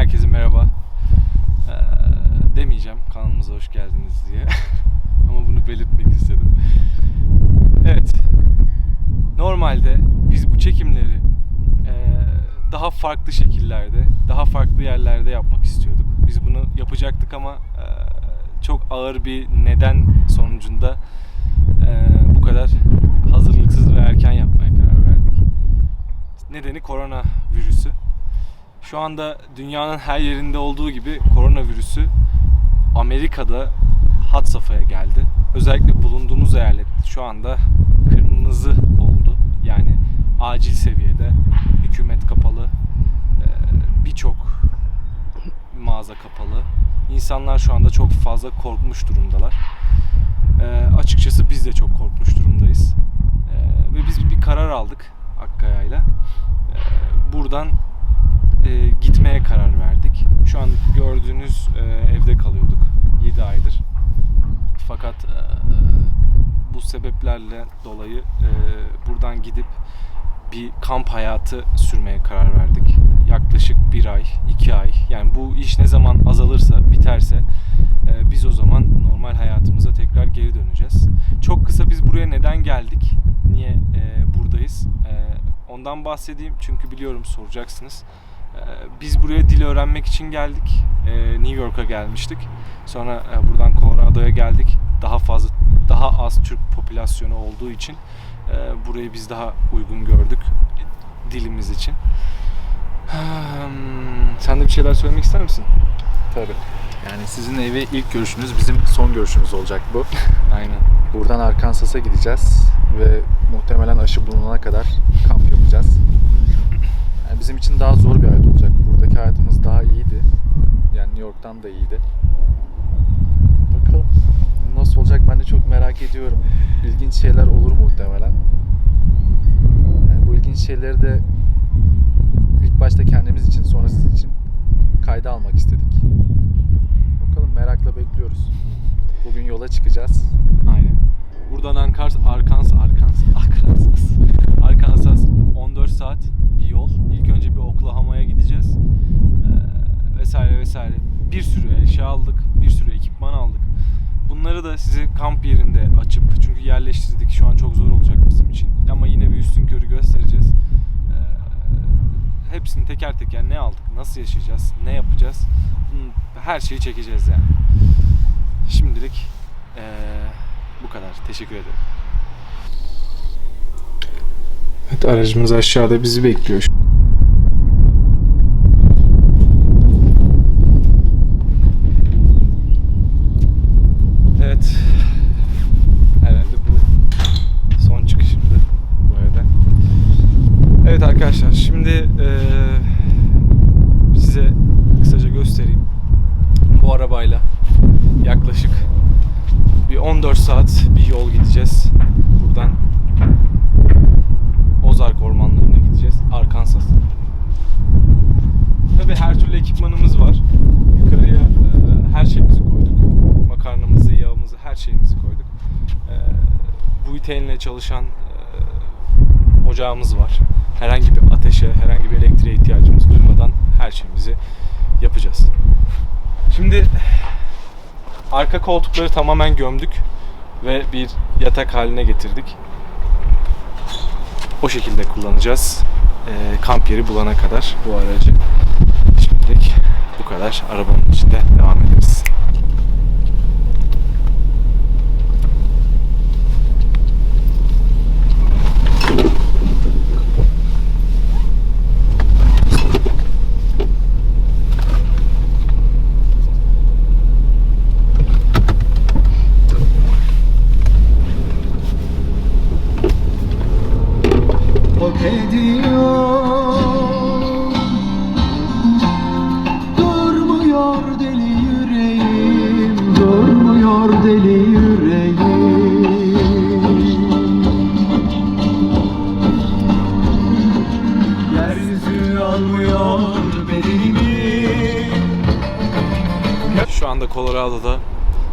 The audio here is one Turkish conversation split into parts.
Herkese merhaba. Ee, demeyeceğim kanalımıza hoş geldiniz diye. Ama bunu belirtmek istedim. Evet. Normalde biz bu çekimleri ee, daha farklı şekillerde, daha farklı yerlerde yapmak istiyorduk. Biz bunu yapacaktık ama ee, çok ağır bir neden sonucunda ee, bu kadar hazırlıksız ve erken yapmaya karar verdik. Nedeni korona virüsü. Şu anda dünyanın her yerinde olduğu gibi koronavirüsü Amerika'da had safhaya geldi. Özellikle bulunduğumuz eyalet şu anda kırmızı oldu. Yani acil seviyede hükümet kapalı, eee, birçok mağaza kapalı. İnsanlar şu anda çok fazla korkmuş durumdalar. Eee, açıkçası biz de çok korkmuş durumdayız. Eee, ve biz bir karar aldık Akkaya'yla. Buradan e, gitmeye karar verdik. Şu an gördüğünüz e, evde kalıyorduk 7 aydır. Fakat e, bu sebeplerle dolayı e, buradan gidip bir kamp hayatı sürmeye karar verdik. Yaklaşık bir ay, iki ay. Yani bu iş ne zaman azalırsa, biterse e, biz o zaman normal hayatımıza tekrar geri döneceğiz. Çok kısa biz buraya neden geldik? Niye e, buradayız? E, ondan bahsedeyim çünkü biliyorum soracaksınız. Ee, Biz buraya dil öğrenmek için geldik. Ee, New York'a gelmiştik. Sonra e, buradan Colorado'ya geldik. Daha fazla, daha az Türk popülasyonu olduğu için e, burayı biz daha uygun gördük dilimiz için. Hmm, Sen de bir şeyler söylemek ister misin? Tabii. Yani sizin evi ilk görüşünüz bizim son görüşümüz olacak bu. Aynen. Buradan Arkansas'a gideceğiz ve muhtemelen aşı bulunana kadar kamp yapacağız. Yani bizim için daha zor bir hayat olacak. Buradaki hayatımız daha iyiydi. Yani New York'tan da iyiydi. Bakalım nasıl olacak ben de çok merak ediyorum. İlginç şeyler olur muhtemelen. Yani bu ilginç şeyleri de ilk başta kendimiz için sonra sizin için kayda almak istedik. Bakalım merakla bekliyoruz. Bugün yola çıkacağız. Aynen. Buradan Ankars, Arkansas, Arkansas, Arkansas, Arkansas 14 saat bir yol. İlk önce bir Oklahoma'ya gideceğiz. Ee, vesaire vesaire. Bir sürü eşya aldık, bir sürü ekipman aldık. Bunları da size kamp yerinde açıp çünkü yerleştirdik. Şu an çok zor olacak bizim için. Ama yine bir üstün körü göstereceğiz. Ee, hepsini teker teker ne aldık, nasıl yaşayacağız, ne yapacağız. Her şeyi çekeceğiz yani. Şimdilik eee, bu kadar. Teşekkür ederim. Evet aracımız aşağıda bizi bekliyor. Evet. Herhalde bu son çıkışımdı bu evden. Evet arkadaşlar şimdi eee, size kısaca göstereyim. Bu arabayla yaklaşık bir 14 saat bir yol gideceğiz. Buradan Ozark ormanlarına gideceğiz. Arkansas. Tabii her türlü ekipmanımız var. Yukarıya e, her şeyimizi koyduk. Makarnamızı, yağımızı, her şeyimizi koyduk. E, Buitelin'le çalışan e, ocağımız var. Herhangi bir ateşe, herhangi bir elektriğe ihtiyacımız duymadan her şeyimizi yapacağız. Şimdi arka koltukları tamamen gömdük ve bir yatak haline getirdik. O şekilde kullanacağız. Ee, kamp yeri bulana kadar bu aracı. Şimdilik bu kadar. Arabanın içinde devam ederiz.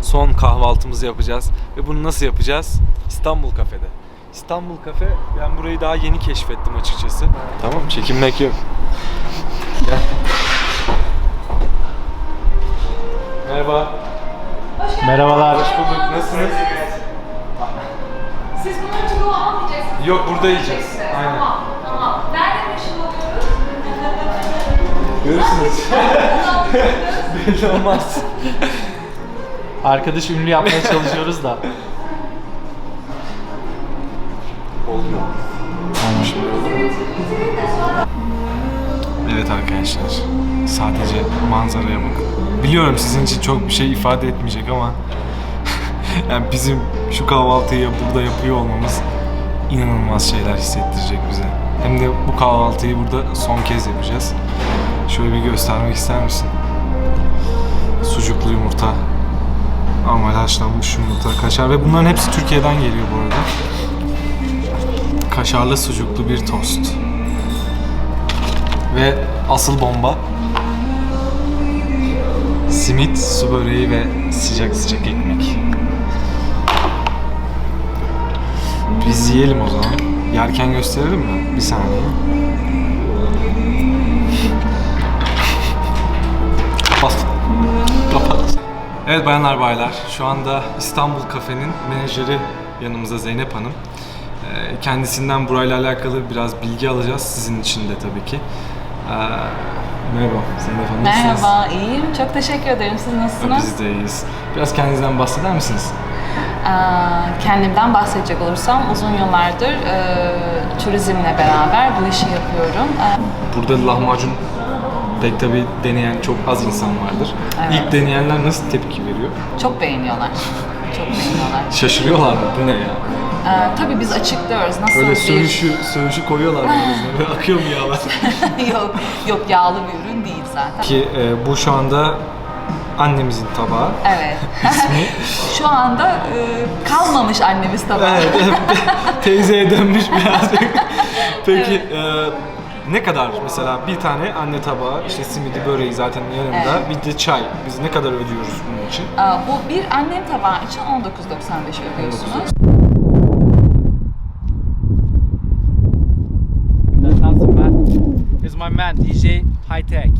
Son kahvaltımızı yapacağız. Ve bunu nasıl yapacağız? İstanbul Kafe'de. İstanbul Kafe, ben burayı daha yeni keşfettim açıkçası. Tamam, çekinmek yok. Gel. Merhaba. Merhabalar. Hoş bulduk. Nasılsınız? Siz bunları çubuğu almayacaksınız. Yok, burada yiyeceğiz. Aynen. Tamam, tamam. Nerede meşhur oluyoruz? Görürsünüz. Belli olmaz. Arkadaş ünlü yapmaya çalışıyoruz da. Evet arkadaşlar. Sadece manzaraya bakın. Biliyorum sizin için çok bir şey ifade etmeyecek ama yani bizim şu kahvaltıyı burada yapıyor olmamız inanılmaz şeyler hissettirecek bize. Hem de bu kahvaltıyı burada son kez yapacağız. Şöyle bir göstermek ister misin? Sucuklu yumurta, normal haşlanmış yumurta, kaşar ve bunların hepsi Türkiye'den geliyor bu arada. Kaşarlı sucuklu bir tost. Ve asıl bomba simit, su böreği ve sıcak sıcak ekmek. Biz yiyelim o zaman. Yerken gösterelim mi? Bir saniye. Evet bayanlar baylar, şu anda İstanbul Kafe'nin menajeri yanımızda Zeynep Hanım. Ee, Kendisinden burayla alakalı biraz bilgi alacağız, sizin için de tabii ki. Ee, Merhaba Zeynep Hanım, nasılsınız? Merhaba, iyiyim. Çok teşekkür ederim. Siz nasılsınız? Biz de iyiyiz. Biraz kendinizden bahseder misiniz? Aa, kendimden bahsedecek olursam uzun yıllardır e, turizmle beraber bu işi yapıyorum. Ee, Burada lahmacun pek tabii deneyen çok az insan vardır. Evet. İlk deneyenler nasıl tepki veriyor? çok beğeniyorlar. Çok beğeniyorlar. Şaşırıyorlar mı? Bu ne ya? Ee, tabii biz açıklıyoruz. Nasıl Böyle bir... söğüşü, söğüşü koyuyorlar mı? Böyle akıyor mu yağlar? yok, yok yağlı bir ürün değil zaten. Ki e, bu şu anda annemizin tabağı. Evet. Şu anda e, kalmamış annemiz tabağı. Evet, teyzeye dönmüş birazcık. Peki e, ne kadar mesela bir tane anne tabağı, işte simidi böreği zaten yanında, Evet. bir de çay. Biz ne kadar ödüyoruz bunun için? Aa, bu bir annem tabağı için 19.95 ödüyorsunuz. That's awesome man. This is my man DJ High Tech.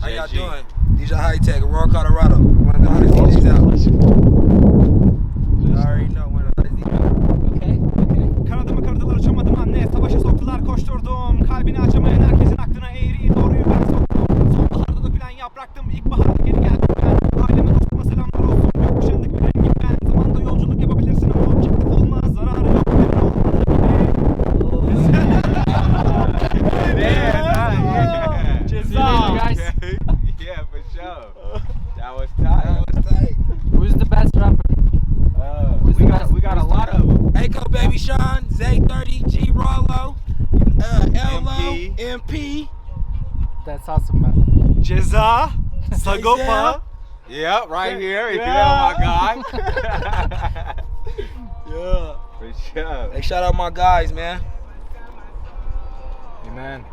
How y'all doing? DJ High Tech, Aurora, Colorado. One of the hottest DJs out. You already know one of the hottest DJs. Okay, okay. Kanadımı kırdılar uçamadım anne Savaşa soktular koşturdum Kalbini açamayan MP. That's awesome man. Ceza Sagopa Yeah, right here. If Yeah. you know my guy. yeah, for sure. Hey, shout out my guys, man. Amen.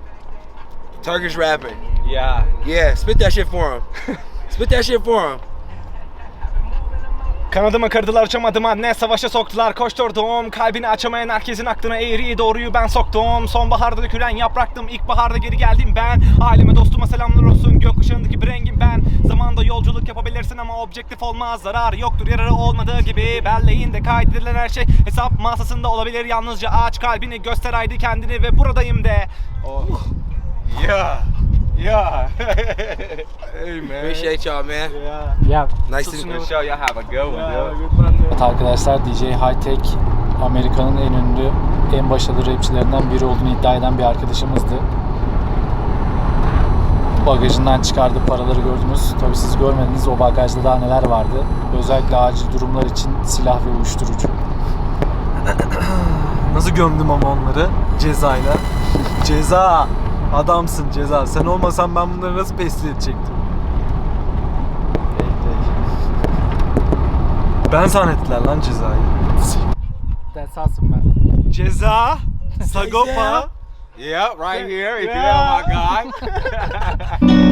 Turkish rapping. Yeah Yeah, spit that shit for him. spit that shit for him. Kanadımı kırdılar uçamadım anne. Savaşa soktular koşturdum. Kalbini açamayan herkesin aklına eğriyi doğruyu ben soktum. Sonbaharda dökülen yapraktım İlkbaharda geri geldim ben. Aileme dostuma selamlar olsun. Gökkuşağındaki bir rengim ben. Zamanda yolculuk yapabilirsin ama objektif olmaz. Zarar yoktur yararı olmadığı gibi. Belleğinde kaydedilen her şey Hesap masasında olabilir. Yalnızca aç kalbini göster haydi kendini ve buradayım de. Oh. Yeah. Yeah. hey, man. Appreciate y'all, man. Yeah. Nice to meet you. Y'all have a good one, dude. Evet arkadaşlar DJ High Tech Amerika'nın en ünlü, en başarılı rapçilerinden biri olduğunu iddia eden bir arkadaşımızdı. Bagajından çıkardığı paraları gördünüz. Tabii siz görmediniz o bagajda daha neler vardı. Özellikle acil durumlar için silah ve uyuşturucu. Nasıl gömdüm ama onları cezayla. Ceza. Adamsın ceza. Sen olmasan ben bunları nasıl besle edecektim? Ben zannettiler lan cezayı. That's awesome man. Ceza Sagopa Yeah, right here. If you know my guy.